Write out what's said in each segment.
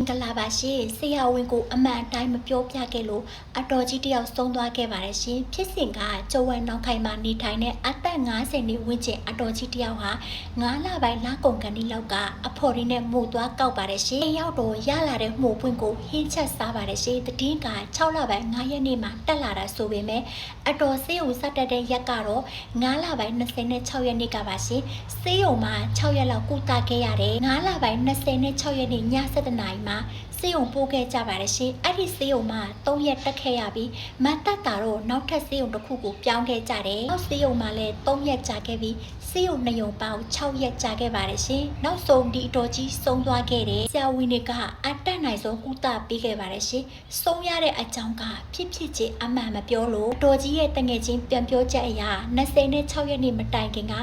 င်္ဂလာပါရှင်ဆရာဝန်ကိုအမှန်အတိုင်းမပြောပြခဲ့လို့အတော်ကြီးတယောက်ဆုံးသွားခဲ့ပါတယ်ရှင်ဖြစ်စဉ်ကကျုံဝမ်နောင်ခိုင်မှာနေထိုင်တဲ့အသက်50နှစ်ဝန်းကျင်အတော်ကြီးတယောက်ဟာ9လပိုင်းလကုန်ကန်ဒီလောက်ကအဖော်ရင်းနဲ့မှုသွားကောက်ပါတယ်ရှင်တယောက်တော့ရလာတဲ့မှုပွင့်ကိုဟင်းချက်စားပါတယ်ရှင်တည်င်းက6လပိုင်း9ရက်နေ့မှာတက်လာတာဆိုပေမဲ့အတော်ဆေးရုံစတက်တဲ့ရက်ကတော့9လပိုင်း26ရက်နေ့ကပါရှင်ဆေးရုံမှာ6ရက်လောက်ကုသခဲ့ရတယ်9လပိုင်း26ရက်နေ့ည7:00နာရီမှာစေယုံပို့ခဲ့ကြပါတယ်ရှင်အဲ့ဒီစေယုံမှာ3ရက်တက်ခဲ့ရပြီးမတ်တက်တာတော့နောက်ထပ်စေယုံတစ်ခုကိုပြောင်းခဲ့ကြတယ်နောက်စေယုံမှာလည်း3ရက်ကြာခဲ့ပြီးစေယုံ2ယုံပေါင်း6ရက်ကြာခဲ့ပါတယ်ရှင်နောက်ဆုံးဒီအတော်ကြီးဆုံးသွားခဲ့တယ်ဆရာဝန်တွေကအတက်နိုင်ဆုံးကုသပေးခဲ့ပါတယ်ရှင်ဆုံးရတဲ့အကြောင်းကဖြစ်ဖြစ်ချင်းအမှန်မပြောလို့အတော်ကြီးရဲ့တငယ်ချင်းပြန်ပြောချက်အရာ26ရက်နေ့မတိုင်ခင်က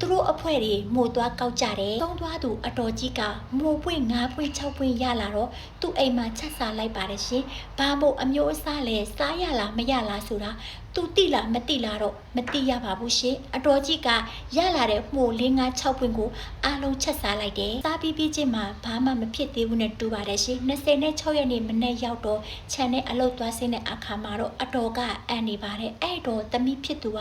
သူတို့အဖွဲ့တွေမို့သွားကောက်ကြတယ်ဆုံးသွားသူအတော်ကြီးကမို့ပွင့်9ပွင့်6ပွင့်ရလာတော့သူ့အိမ်မှာချက်စားလိုက်ပါတယ်ရှင်။ဘာမို့အမျိုးအစားလဲစားရလားမရလားဆိုတာ သူတိလားမတိလားတော့မတိရပါဘူးရှင်။အတော်ကြီးကရလာတဲ့မှု၄၅6ပွင့်ကိုအားလုံးချက်စားလိုက်တယ်။စားပြီးပြီးချင်းမှာဘာမှမဖြစ်သေးဘူးနဲ့တူပါတယ်ရှင်။26ရက်နေ့မနေ့ရောက်တော့ခြံနဲ့အလုတ်သွားစင်းတဲ့အခါမှာတော့အတော်ကအန်နေပါတယ်။အဲ့တော့သမီးဖြစ်သူက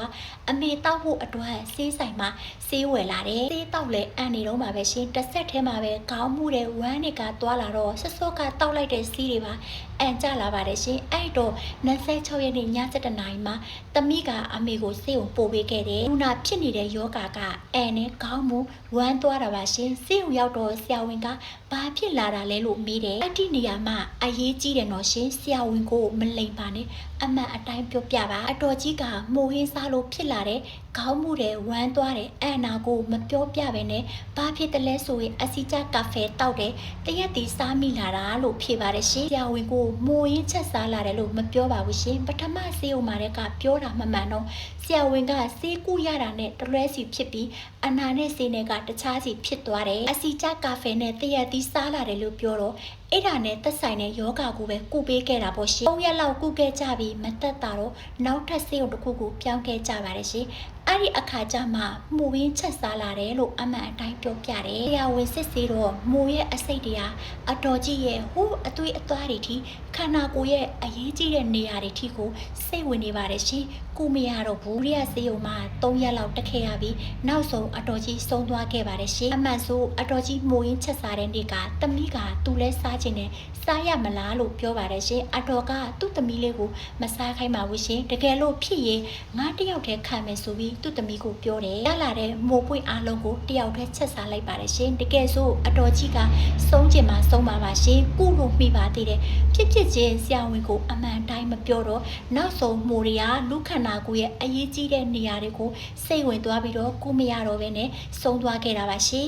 အမေတောက်ဖို့အတွက်စေးဆိုင်မှာစေးဝယ်လာတယ်။စေးတောက်လဲအန်နေတော့မှာပဲရှင်။တစ်ဆက်ထဲမှာပဲခေါင်းမှုတဲ့ဝမ်းတွေကသွားလာတော့ဆွတ်စောကတောက်လိုက်တဲ့စီးတွေပါအန်ကြလာပါတယ်ရှင်။အဲ့တော့26ရက်နေ့ည7:00နာရီမှာသမီးကအမေကိုစေးုံပို့ပေးခဲ့တယ်။လူနာဖြစ်နေတဲ့ယောဂါကအန်နဲ့ခေါင်းမှုဝမ်းသွားတာပါရှင်။စေးုံရောက်တော့ဆရာဝန်ကဘာဖြစ်လာတာလဲလို့မေးတယ်။အဲ့ဒီနေရာမှာအရေးကြီးတယ်နော်ရှင်။ဆရာဝန်ကိုမလိမ်ပါနဲ့အမှန်အတိုင်းပြောပြပါအတော်ကြီးကမိုးဟင်းစားလို့ဖြစ်လာတဲ့ခေါင်းမှုတဲ့ဝမ်းသွားတယ်အန်နာကိုမပြောပြဘဲနဲ့ဘာဖြစ်တယ်လဲဆိုရင်အစီချကာဖေတောက်တယ်တရက်တီစားမိလာတာလို့ဖြေပါတယ်ရှင်ဆရာဝန်ကိုမိုးဟင်းချက်စားလာတယ်လို့မပြောပါဘူးရှင်ပထမဆေးဥမာတဲ့ကပြောတာမမှန်တော့ဆရာဝန်ကဆေးကူရတာနဲ့တလွဲစီဖြစ်ပြီး အနာနဲ့ဆေးနဲ့ကတခြားစီဖြစ်သွားတယ်အစီချကာဖေနဲ့တရက်တီစားလာတယ်လို့ပြောတော့အဲ့ဒါနဲ့သက်ဆိုင်တဲ့ယောဂကိုပဲကုပေးခဲ့တာပေါ့ရှင်၃ရက်လောက်ကုခဲ့ကြပြီးမတက်တာတော့နောက်ထပ်ဆေးရုံတစ်ခုကိုပြောင်းခဲ့ကြပါတယ်ရှင်အဲ့ဒီအခါကျမှမှုရင်းချက်စားလာတယ်လို့အမှန်အတိုင်းပြောပြတယ်။ဆရာဝန်စစ်ဆေးတော့မှုရဲ့အစိတ်တရားအတော်ကြီးရဲ့ဟိုးအသွေးအသွားတွေထိခန္ဓာကိုယ်ရဲ့အရေးကြီးတဲ့နေရာတွေထိကိုစိတ်ဝင်နေပါတယ်ရှင်။ကုမရတော့ဘူး။ရိယဆေးရုံမှာ၃ရက်လောက်တက်ခဲ့ရပြီးနောက်ဆုံးအတော်ကြီးဆုံးသွားခဲ့ပါတယ်ရှင်။အမှန်ဆိုအတော်ကြီးမှုရင်းချက်စားတဲ့နေ့ကတမိကသူလဲစားခြင်းနဲ့စားရမလားလို့ပြောပါတယ်ရှင်။အတော်ကသူ့သမီးလေးကိုမစားခိုင်းပါဘူးရှင်။တကယ်လို့ဖြစ်ရင်ငါတယောက်တည်းခံမယ်ဆိုပြီးသူ့သမီးကိုပြောတယ်ရလာတဲ့မိုးပွင့်အားလုံးကိုတယောက်တည်းချက်စားလိုက်ပါတယ်ရှင်တကယ်ဆိုအတော်ကြီးကဆုံးကျင်မှာဆုံးပါပါရှင်ကုလို့မိပါသေးတယ်ဖြစ်ဖြစ်ချင်းဆရာဝန်ကိုအမှန်တိုင်းမပြောတော့နောက်ဆုံးမိုးတွေကလူခန္ဓာကိုယ်ရဲ့အရေးကြီးတဲ့နေရာတွေကိုစိတ်ဝင်သွားပြီးတော့ကုမရတော့ဘဲနဲ့ဆုံးသွားခဲ့တာပါရှင်